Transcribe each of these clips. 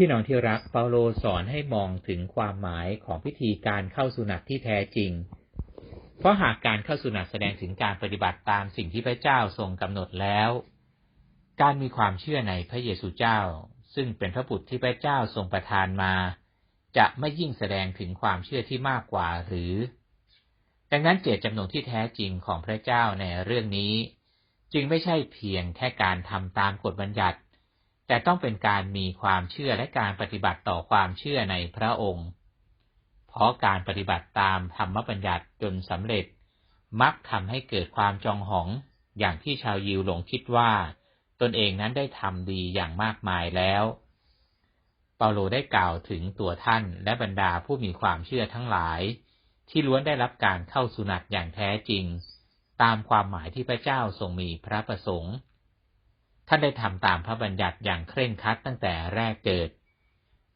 พี่น้องที่รักเปาโลสอนให้มองถึงความหมายของพิธีการเข้าสุนัตที่แท้จริง เพราะหากการเข้าสุนัตแสดงถึงการปฏิบัติตามสิ่งที่พระเจ้าทรงกำหนดแล้ว การมีความเชื่อในพระเยซูเจ้า ซึ่งเป็นพระบุตรที่พระเจ้าทรงประทานมา จะไม่ยิ่งแสดงถึงความเชื่อที่มากกว่าหรือ ดังนั้นเจตจำนงที่แท้จริงของพระเจ้าในเรื่องนี้ จึงไม่ใช่เพียงแค่การทำตามกฎบัญญัติ แต่ต้องเป็นการมีความเชื่อและการปฏิบัติต่อความเชื่อในพระองค์ เพราะการปฏิบัติตามธรรมบัญญัติจนสำเร็จ มักทำให้เกิดความจองหอง อย่างที่ชาวยิวหลงคิดว่า ตนเองนั้นได้ทำดีอย่างมากมายแล้ว เปาโลได้กล่าวถึงตัวท่านและบรรดาผู้มีความเชื่อทั้งหลาย ที่ล้วนได้รับการเข้าสุนัตอย่างแท้จริง ตามความหมายที่พระเจ้าทรงมีพระประสงค์ ท่านได้ทำตามพระบัญญัติอย่างเคร่งครัดตั้งแต่แรกเกิด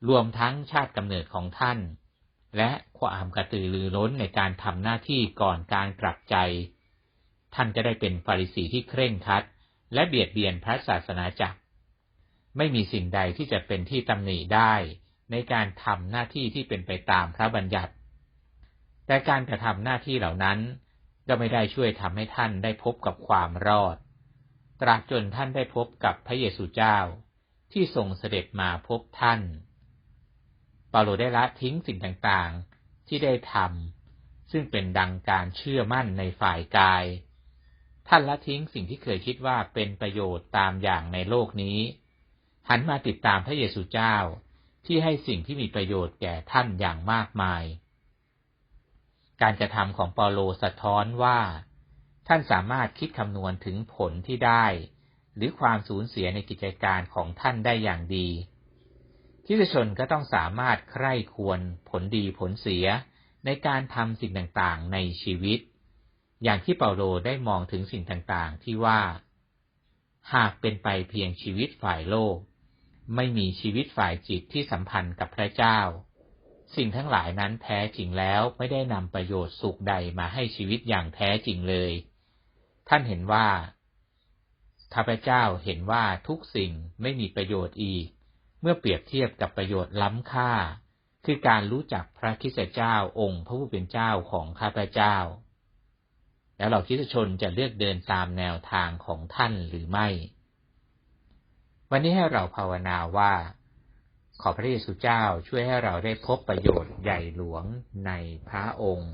รวมทั้งชาติกำเนิดของท่าน และความกระตือรือร้นในการทำหน้าที่ก่อนการกลับใจ ท่านจะได้เป็นฟาริสีที่เคร่งครัด และเบียดเบียนพระศาสนาจักร ไม่มีสิ่งใดที่จะเป็นที่ตำหนิได้ในการทำหน้าที่ที่เป็นไปตามพระบัญญัติ แต่การกระทำหน้าที่เหล่านั้น ก็ไม่ได้ช่วยทำให้ท่านได้พบกับความรอด ตราบจนท่านได้พบกับพระเยซูเจ้าที่ทรงเสด็จมาพบท่าน เปาโลได้ละทิ้งสิ่งต่างๆที่ได้ทำซึ่งเป็นดังการเชื่อมั่นในฝ่ายกาย ท่านละทิ้งสิ่งที่เคยคิดว่าเป็นประโยชน์ตามอย่างในโลกนี้ หันมาติดตามพระเยซูเจ้าที่ให้สิ่งที่มีประโยชน์แก่ท่านอย่างมากมาย การกระทำของเปาโลสะท้อนว่า ท่านสามารถคิดคำนวณถึงผลที่ได้ หรือความสูญเสียในกิจการของท่านได้อย่างดีทิศชนก็ต้องสามารถใคร่ควรผลดีผลเสียในการทำสิ่งต่างๆในชีวิต อย่างที่เปาโลได้มองถึงสิ่งต่างๆ ที่ว่า หากเป็นไปเพียงชีวิตฝ่ายโลก ไม่มีชีวิตฝ่ายจิตที่สัมพันธ์กับพระเจ้า สิ่งทั้งหลายนั้นแท้จริงแล้วไม่ได้นำประโยชน์สุขใดมาให้ชีวิตอย่างแท้จริงเลย ท่านเห็นว่าข้าพเจ้าเห็นว่าทุกสิ่งไม่มีประโยชน์อีก เมื่อเปรียบเทียบกับประโยชน์ล้ำค่า คือการรู้จักพระคิดเจ้าองค์พระผู้เป็นเจ้าของข้าพเจ้า แล้วเราคิดชนจะเลือกเดินตามแนวทางของท่านหรือไม่ วันนี้ให้เราภาวนาว่า ขอพระเยซูเจ้าช่วยให้เราได้พบประโยชน์ใหญ่หลวงในพระองค์